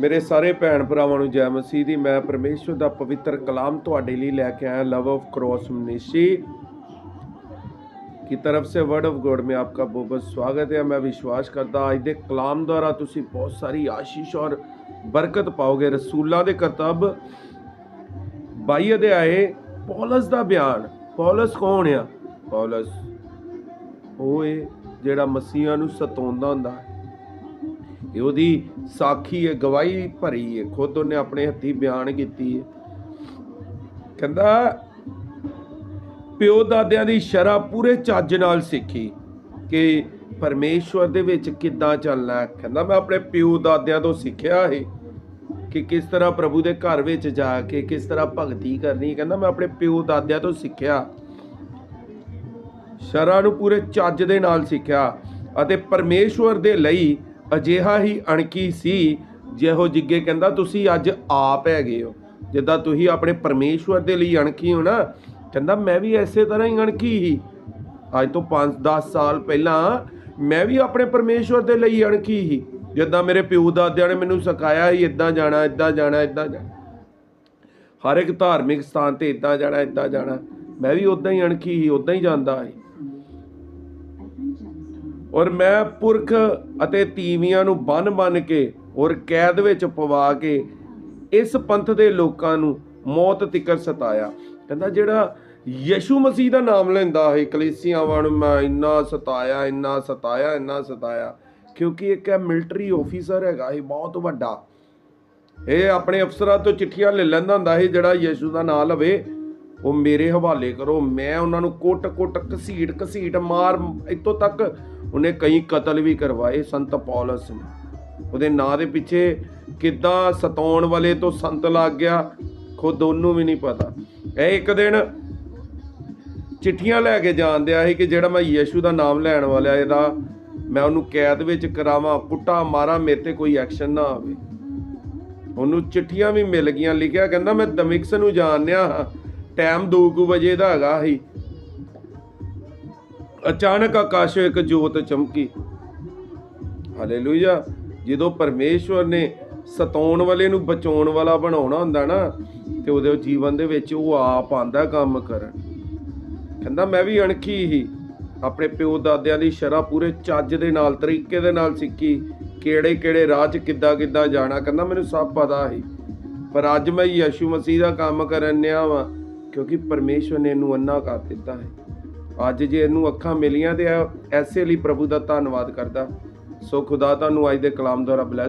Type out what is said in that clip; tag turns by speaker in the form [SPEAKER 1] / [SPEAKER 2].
[SPEAKER 1] ਮੇਰੇ ਸਾਰੇ ਭੈਣ ਭਰਾਵਾਂ ਨੂੰ ਜੈ ਮਸੀਹ ਦੀ ਮੈਂ ਪਰਮੇਸ਼ਵਰ ਦਾ ਪਵਿੱਤਰ ਕਲਾਮ ਤੁਹਾਡੇ ਲਈ ਲੈ ਕੇ आया लव ऑफ क्रॉस मनीषी की तरफ से वर्ड ऑफ गॉड में आपका बहुत बहुत स्वागत है मैं विश्वास करता ਅੱਜ ਦੇ ਕਲਾਮ ਦੁਆਰਾ ਤੁਸੀਂ ਬਹੁਤ ਸਾਰੀ ਆਸ਼ੀਸ਼ ਔਰ ਬਰਕਤ ਪਾਓਗੇ ਰਸੂਲਾਂ ਦੇ ਕਰਤੱਵ 22 ਅਧਿਆਏ ਪੌਲਸ ਦਾ ਬਿਆਨ ਪੌਲਸ ਕੌਣ ਆ ਪੌਲਸ ਉਹ ਇਹ ਜਿਹੜਾ ਮਸੀਹਾਂ ਨੂੰ ਸਤਾਉਂਦਾ ਹੁੰਦਾ ਹੈ ਇਹ ਉਹਦੀ ਸਾਖੀ ਹੈ, ਗਵਾਹੀ ਭਰੀ ਹੈ, ਖੁਦ ਉਹਨੇ ਆਪਣੇ ਹੱਥੀ ਬਿਆਨ ਕੀਤੀ ਹੈ। ਕਹਿੰਦਾ, ਪਿਓ ਦਾਦਿਆਂ ਦੀ ਸ਼ਰਾ ਪੂਰੇ ਚੱਜ ਨਾਲ ਸਿੱਖੀ ਕਿ ਪਰਮੇਸ਼ਵਰ ਦੇ ਵਿੱਚ ਕਿੱਦਾਂ ਚੱਲਣਾ ਕਹਿੰਦਾ, ਮੈਂ ਆਪਣੇ ਪਿਓ ਦਾਦਿਆਂ ਤੋਂ ਸਿੱਖਿਆ ਹੈ ਕਿ ਕਿਸ ਤਰ੍ਹਾਂ ਪ੍ਰਭੂ ਦੇ ਘਰ ਵਿੱਚ ਜਾ ਕੇ ਕਿਸ ਤਰ੍ਹਾਂ ਭਗਤੀ ਕਰਨੀ ਕਹਿੰਦਾ, ਮੈਂ ਆਪਣੇ ਪਿਓ ਦਾਦਿਆਂ ਤੋਂ ਸਿੱਖਿਆ। ਸ਼ਰਾ ਨੂੰ ਪੂਰੇ ਚੱਜ ਦੇ ਨਾਲ ਸਿੱਖਿਆ ਅਤੇ ਪਰਮੇਸ਼ਵਰ ਦੇ ਲਈ ਅਜਿਹਾ ਹੀ ਅਣਕੀ ਸੀ, ਜਿਹੋ ਜਿੱਗੇ ਕਹਿੰਦਾ, ਤੁਸੀਂ ਅੱਜ ਆਪ ਹੈਗੇ ਹੋ। ਜਿੱਦਾਂ ਤੁਸੀਂ ਆਪਣੇ ਪਰਮੇਸ਼ਵਰ ਦੇ ਲਈ ਅਣਖੀ ਹੋ ਨਾ। ਕਹਿੰਦਾ, ਮੈਂ ਵੀ ਐਸੇ ਤਰ੍ਹਾਂ ਹੀ ਅਣਖੀ ਹੀ। ਅੱਜ ਤੋਂ 5-10 ਸਾਲ ਪਹਿਲਾਂ ਮੈਂ ਵੀ ਆਪਣੇ ਪਰਮੇਸ਼ਵਰ ਦੇ ਲਈ ਅਣਖੀ ਹੀ। ਜਿੱਦਾਂ ਮੇਰੇ ਪਿਓ ਦਾਦਿਆਂ ਨੇ ਮੈਨੂੰ ਸਿਖਾਇਆ ਸੀ, ਇਦਾਂ ਜਾਣਾ ਇਦਾਂ ਜਾਣਾ ਇਦਾਂ ਜਾਣਾ। ਹਰ ਇੱਕ ਧਾਰਮਿਕ ਸਥਾਨ ਤੇ ਇਦਾਂ ਜਾਣਾ ਇਦਾਂ ਜਾਣਾ। ਮੈਂ ਵੀ ਉਦਾਂ ਹੀ ਅਣਖੀ ਹੀ ਉਦਾਂ ਹੀ ਜਾਂਦਾ ਸੀ। ਔਰ ਮੈਂ ਪੁਰਖ ਅਤੇ ਤੀਵੀਆਂ ਨੂੰ ਬੰਨ-ਬੰਨ ਕੇ ਔਰ ਕੈਦ ਵਿੱਚ ਪਵਾ ਕੇ ਇਸ ਪੰਥ ਦੇ ਲੋਕਾਂ ਨੂੰ ਮੌਤ ਤਿਕਰ ਸਤਾਇਆ। ਕਹਿੰਦਾ ਜਿਹੜਾ ਯਿਸੂ ਮਸੀਹ ਦਾ ਨਾਮ ਲੈਂਦਾ ਹੈ ਕਲੀਸਿਆਵਾਂ ਨੂੰ ਮੈਂ ਇੰਨਾ ਸਤਾਇਆ ਇੰਨਾ ਸਤਾਇਆ ਇੰਨਾ ਸਤਾਇਆ, ਕਿਉਂਕਿ ਇੱਕ ਹੈ ਮਿਲਟਰੀ ਆਫੀਸਰ ਹੈਗਾ, ਇਹ ਬਹੁਤ ਵੱਡਾ। ਇਹ ਆਪਣੇ ਅਫਸਰਾਂ ਤੋਂ ਚਿੱਠੀਆਂ ਲੈ ਲੈਂਦਾ ਹੁੰਦਾ ਸੀ ਜਿਹੜਾ ਯਿਸੂ ਦਾ ਨਾਮ ਲਵੇ। ਉਹ ਮੇਰੇ ਹਵਾਲੇ ਕਰੋ, ਮੈਂ ਉਹਨਾਂ ਨੂੰ ਕੁੱਟ-ਕੁੱਟ, ਘਸੀਟ ਘਸੀਟ ਮਾਰ ਇੱਥੋਂ ਤੱਕ ਉਹਨੇ ਕਈ ਕਤਲ ਵੀ ਕਰਵਾਏ ਸੰਤ ਪੌਲਸ ਨੇ। ਉਹਦੇ ਨਾਂ ਦੇ ਪਿੱਛੇ ਕਿੱਦਾਂ ਸਤਾਉਣ ਵਾਲੇ ਤੋਂ ਸੰਤ ਲੱਗ ਗਿਆ, ਖੁਦ ਉਹਨੂੰ ਵੀ ਨਹੀਂ ਪਤਾ। ਇਹ ਇੱਕ ਦਿਨ ਚਿੱਠੀਆਂ ਲੈ ਕੇ ਜਾਂਦਿਆ ਸੀ ਕਿ ਜਿਹੜਾ ਮੈਂ ਯੀਸ਼ੂ ਦਾ ਨਾਮ ਲੈਣ ਵਾਲਾ ਇਹਦਾ ਮੈਂ ਉਹਨੂੰ ਕੈਦ ਵਿੱਚ ਕਰਾਵਾਂ, ਪੁੱਟਾ ਮਾਰਾਂ, ਮੇਰੇ ਤੇ ਕੋਈ ਐਕਸ਼ਨ ਨਾ ਆਵੇ। ਉਹਨੂੰ ਚਿੱਠੀਆਂ ਵੀ ਮਿਲ ਗਈਆਂ, ਲਿਖਿਆ, ਕਹਿੰਦਾ, ਮੈਂ ਦਮਿਕਸ ਨੂੰ ਜਾਣਿਆ ਹਾਂ। ਟਾਈਮ 2:00 ਵਜੇ ਦਾ ਹੈਗਾ ਸੀ। ਅਚਾਨਕ ਆਕਾਸ਼ੋਂ ਇੱਕ ਜੋਤ ਚਮਕੀ। ਹਾਲੇਲੂਇਆ, ਜਦੋਂ ਪਰਮੇਸ਼ਵਰ ਨੇ ਸਤਾਉਣ ਵਾਲੇ ਨੂੰ ਬਚਾਉਣ ਵਾਲਾ ਬਣਾਉਣਾ ਹੁੰਦਾ ਨਾ, ਤੇ ਉਹਦੇ ਜੀਵਨ ਦੇ ਵਿੱਚ ਉਹ ਆਪ ਆਂਦਾ ਕੰਮ ਕਰਨ। ਕਹਿੰਦਾ, ਮੈਂ ਵੀ ਅਣਖੀ ਹੀ। ਆਪਣੇ ਪਿਓ ਦਾਦਿਆਂ ਦੀ ਸ਼ਰਾ ਪੂਰੇ ਚੱਜ ਦੇ ਨਾਲ, ਤਰੀਕੇ ਦੇ ਨਾਲ ਸਿੱਖੀ। ਕਿਹੜੇ ਕਿਹੜੇ ਰਾਹ 'ਚ ਕਿੱਦਾਂ ਕਿੱਦਾਂ ਜਾਣਾ? ਕਹਿੰਦਾ, ਮੈਨੂੰ ਸਭ ਪਤਾ ਸੀ। ਪਰ ਅੱਜ ਮੈਂ ਯਿਸੂ ਮਸੀਹ ਦਾ ਕੰਮ ਕਰਨ ਨਿਆ ਵਾਂ। ਕਿਉਂਕਿ ਪਰਮੇਸ਼ਵਰ ਨੇ ਇਹਨੂੰ ਅੰਨਾ ਕਰ ਦਿੱਤਾ ਹੈ। ਅੱਜ ਜੇ ਇਹਨੂੰ ਅੱਖਾਂ ਮਿਲੀਆਂ ਤੇ ਇਹ ਐਸੇ ਲਈ ਪ੍ਰਭੂ ਦਾ ਧੰਨਵਾਦ ਕਰਦਾ। ਸੋ ਖੁਦਾ ਤੁਹਾਨੂੰ ਅੱਜ ਦੇ ਕਲਾਮ ਦੁਆਰਾ ਬਲੈਸ